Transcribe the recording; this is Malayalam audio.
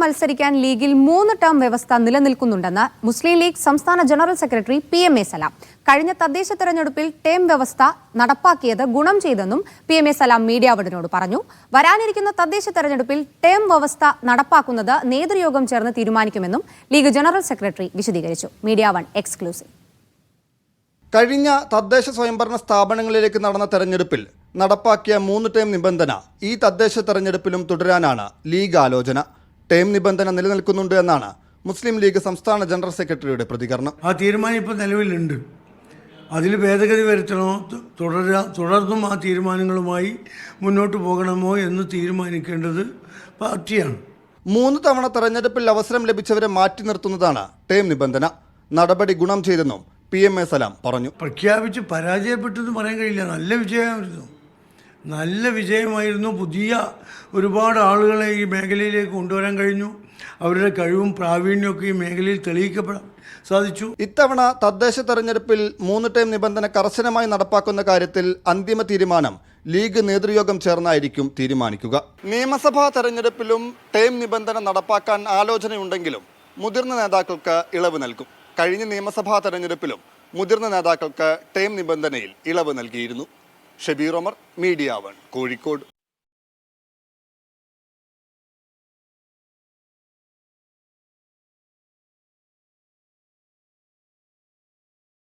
മത്സരിക്കാൻ ലീഗിൽ മൂന്ന് ടേം വ്യവസ്ഥ നിലനിൽക്കുന്നുണ്ടെന്ന് മുസ്ലിം ലീഗ് സംസ്ഥാന general secretary P M A Salam. കഴിഞ്ഞ തദ്ദേശ തെരഞ്ഞെടുപ്പിൽ ടേം വ്യവസ്ഥ നടപ്പാക്കിയത് ഗുണം ചെയ്തെന്നും പി എം എ സലാം മീഡിയാവോടിനോട് പറഞ്ഞു. വരാനിരിക്കുന്ന തദ്ദേശ തെരഞ്ഞെടുപ്പിൽ ടേം വ്യവസ്ഥ നടപ്പാക്കുന്നത് നേതൃയോഗം ചേർന്ന് തീരുമാനിക്കുമെന്നും ലീഗ് ജനറൽ സെക്രട്ടറി വിശദീകരിച്ചു. Media One exclusive. കഴിഞ്ഞ തദ്ദേശ സ്വയംഭരണ സ്ഥാപനങ്ങളിലേക്ക് നടന്ന തെരഞ്ഞെടുപ്പിൽ നടപ്പാക്കിയ മൂന്ന് ടേം നിബന്ധന ഈ തദ്ദേശ തെരഞ്ഞെടുപ്പിലും തുടരാനാണ് ലീഗ് ആലോചന. ടേം നിബന്ധന നിലനിൽക്കുന്നുണ്ട് എന്നാണ് മുസ്ലിം ലീഗ് സംസ്ഥാന ജനറൽ സെക്രട്ടറിയുടെ പ്രതികരണം. ആ തീരുമാനം ഇപ്പോൾ നിലവിലുണ്ട്. അതിൽ ഭേദഗതി വരുത്തണോ? തുടരാ തുടർന്നും ആ തീരുമാനങ്ങളുമായി മുന്നോട്ട് പോകണമോ എന്ന് തീരുമാനിക്കേണ്ടത് പാർട്ടിയാണ്. മൂന്ന് തവണ തെരഞ്ഞെടുപ്പിൽ അവസരം ലഭിച്ചവരെ മാറ്റി നിർത്തുന്നതാണ് ടേം നിബന്ധന. നടപടി ഗുണം ചെയ്തെന്നും പി എം എ സലാം പറഞ്ഞു. പ്രഖ്യാപിച്ച് പരാജയപ്പെട്ടെന്ന് പറയാൻ കഴിയില്ല. നല്ല വിജയമായിരുന്നു. നല്ല വിജയമായിരുന്നു. പുതിയ ഒരുപാട് ആളുകളെ ഈ മേഖലയിലേക്ക് കൊണ്ടുവരാൻ കഴിഞ്ഞു. അവരുടെ കഴിവും പ്രാവീണ്യമൊക്കെ ഈ മേഖലയിൽ തെളിയിക്കപ്പെടാൻ സാധിച്ചു. ഇത്തവണ തദ്ദേശ തെരഞ്ഞെടുപ്പിൽ മൂന്ന് ടൈം നിബന്ധന കർശനമായി നടപ്പാക്കുന്ന കാര്യത്തിൽ അന്തിമ തീരുമാനം ലീഗ് നേതൃയോഗം ചേർന്നായിരിക്കും തീരുമാനിക്കുക. നിയമസഭാ തെരഞ്ഞെടുപ്പിലും ടൈം നിബന്ധന നടപ്പാക്കാൻ ആലോചനയുണ്ടെങ്കിലും മുതിർന്ന നേതാക്കൾക്ക് ഇളവ് നൽകും. കഴിഞ്ഞ നിയമസഭാ തെരഞ്ഞെടുപ്പിലും മുതിർന്ന നേതാക്കൾക്ക് ടൈം നിബന്ധനയിൽ ഇളവ് നൽകിയിരുന്നു. Shabeer Omar Media One Kozhikode.